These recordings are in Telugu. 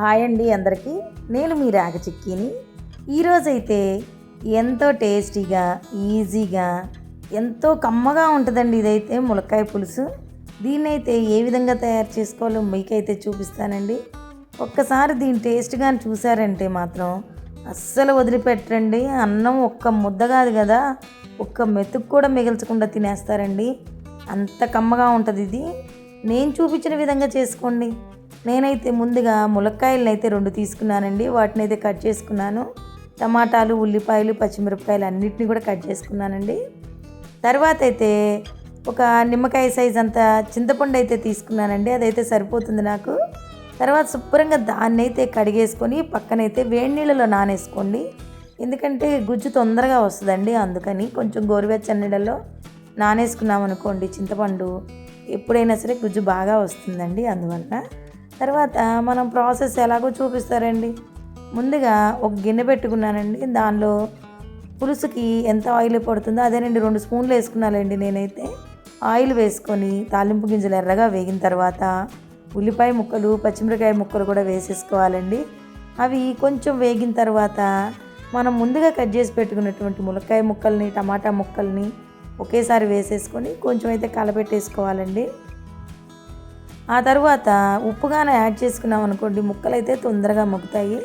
హాయ్ అండి అందరికీ. నేను మీ రాగ చిక్కీని. ఈరోజైతే ఎంతో టేస్టీగా ఈజీగా ఎంతో కమ్మగా ఉంటుందండి ఇదైతే ములక్కాయ పులుసు. దీన్ని అయితే ఏ విధంగా తయారు చేసుకోవాలో మీకైతే చూపిస్తానండి. ఒక్కసారి దీని టేస్ట్గా చూసారంటే మాత్రం అస్సలు వదిలిపెట్టండి అన్నం ఒక్క ముద్ద కాదు కదా ఒక్క మెతుకు కూడా మిగల్చకుండా తినేస్తారండి. అంత కమ్మగా ఉంటుంది ఇది. నేను చూపించిన విధంగా చేసుకోండి. నేనైతే ముందుగా ములక్కాయలను అయితే రెండు తీసుకున్నానండి. వాటిని అయితే కట్ చేసుకున్నాను. టమాటాలు ఉల్లిపాయలు పచ్చిమిరపకాయలు అన్నిటిని కూడా కట్ చేసుకున్నానండి. తర్వాత అయితే ఒక నిమ్మకాయ సైజ్ అంత చింతపండు అయితే తీసుకున్నానండి. అదైతే సరిపోతుంది నాకు. తర్వాత శుభ్రంగా దాన్ని అయితే కడిగేసుకొని పక్కనైతే వేడి నీళ్ళలో నానేసుకోండి. ఎందుకంటే గుజ్జు తొందరగా వస్తుందండి అందుకని కొంచెం గోరువెచ్చని నీళ్ళలో నానేసుకున్నాం అనుకోండి చింతపండు ఎప్పుడైనా సరే గుజ్జు బాగా వస్తుందండి అందువల్ల. తర్వాత మనం ప్రాసెస్ ఎలాగో చూపిస్తారండి. ముందుగా ఒక గిన్నె పెట్టుకున్నానండి. దానిలో పులుసుకి ఎంత ఆయిల్ పడుతుందో అదేనండి రెండు స్పూన్లు వేసుకున్నానండి నేనైతే. ఆయిల్ వేసుకొని తాలింపు గింజలు ఎర్రగా వేగిన తర్వాత ఉల్లిపాయ ముక్కలు పచ్చిమిరకాయ ముక్కలు కూడా వేసేసుకోవాలండి. అవి కొంచెం వేగిన తర్వాత మనం ముందుగా కట్ చేసి పెట్టుకున్నటువంటి ములక్కాయ ముక్కల్ని టమాటా ముక్కల్ని ఒకేసారి వేసేసుకొని కొంచెం అయితే కలపెట్టేసుకోవాలండి. ఆ తర్వాత ఉప్పుగానే యాడ్ చేసుకున్నాం అనుకోండి ముక్కలు అయితే తొందరగా మొక్కుతాయి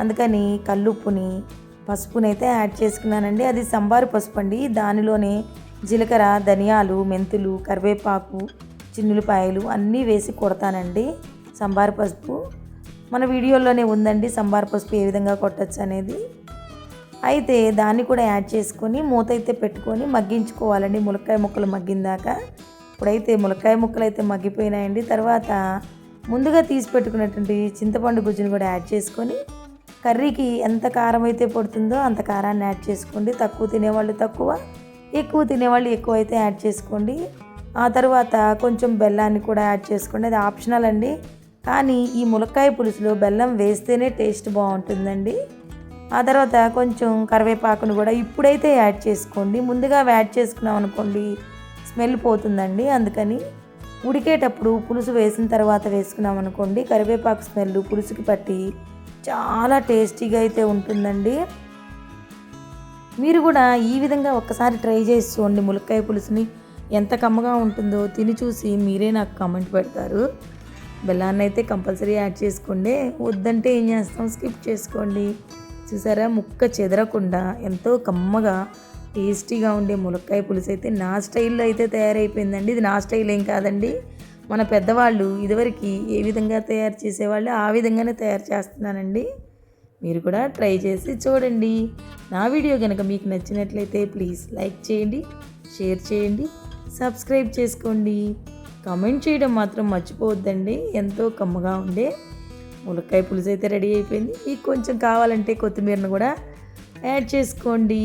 అందుకని కల్లుప్పుని పసుపుని అయితే యాడ్ చేసుకున్నానండి. అది సంబారు పసుపు అండి దానిలోనే జీలకర్ర ధనియాలు మెంతులు కరివేపాకు చిన్నులపాయలు అన్నీ వేసి కొడతానండి సంబార పసుపు. మన వీడియోలోనే ఉందండి సంబార పసుపు ఏ విధంగా కొట్టచ్చు అనేది. అయితే దాన్ని కూడా యాడ్ చేసుకొని మూత అయితే పెట్టుకొని మగ్గించుకోవాలండి. ములక్కాయ ముక్కలు మగ్గిందాక ఇప్పుడైతే ములక్కాయ ముక్కలు అయితే మగ్గిపోయినాయండి. తర్వాత ముందుగా తీసి పెట్టుకున్నటువంటి చింతపండు గుజ్జుని కూడా యాడ్ చేసుకొని కర్రీకి ఎంత కారం అయితే పడుతుందో అంత కారాన్ని యాడ్ చేసుకోండి. తక్కువ తినేవాళ్ళు తక్కువ ఎక్కువ తినేవాళ్ళు ఎక్కువ అయితే యాడ్ చేసుకోండి. ఆ తర్వాత కొంచెం బెల్లాన్ని కూడా యాడ్ చేసుకోండి. అది ఆప్షనల్ అండి. కానీ ఈ ములక్కాయ పులుసులో బెల్లం వేస్తేనే టేస్ట్ బాగుంటుందండి. ఆ తర్వాత కొంచెం కరివేపాకును కూడా ఇప్పుడైతే యాడ్ చేసుకోండి. ముందుగా యాడ్ చేసుకున్నాం అనుకోండి స్మెల్ పోతుందండి. అందుకని ఉడికేటప్పుడు పులుసు వేసిన తర్వాత వేసుకున్నాం అనుకోండి కరివేపాకు స్మెల్ పులుసుకి పట్టి చాలా టేస్టీగా అయితే ఉంటుందండి. మీరు కూడా ఈ విధంగా ఒక్కసారి ట్రై చేసి చూడండి ములక్కాయ పులుసుని ఎంత కమ్మగా ఉంటుందో తిని చూసి మీరే నాకు కామెంట్ పెడతారు. బెల్లాన్ని అయితే కంపల్సరీ యాడ్ చేసుకోండి. వద్దంటే ఏం చేస్తాం? స్కిప్ చేసుకోండి. చూసారా? ముక్క చెదరకుండా ఎంతో కమ్మగా టేస్టీగా ఉండే ములక్కాయ పులుసు అయితే నా స్టైల్లో అయితే తయారైపోయిందండి. ఇది నా స్టైల్ ఏం కాదండి. మన పెద్దవాళ్ళు ఇదివరకు ఏ విధంగా తయారు చేసేవాళ్ళు ఆ విధంగానే తయారు చేస్తున్నానండి. మీరు కూడా ట్రై చేసి చూడండి. నా వీడియో కనుక మీకు నచ్చినట్లయితే ప్లీజ్ లైక్ చేయండి షేర్ చేయండి సబ్స్క్రైబ్ చేసుకోండి. కామెంట్ చేయడం మాత్రం మర్చిపోవద్దండి. ఎంతో కమ్మగా ఉండే ములక్కాయ పులుసు అయితే రెడీ అయిపోయింది. మీకు కొంచెం కావాలంటే కొత్తిమీరను కూడా యాడ్ చేసుకోండి.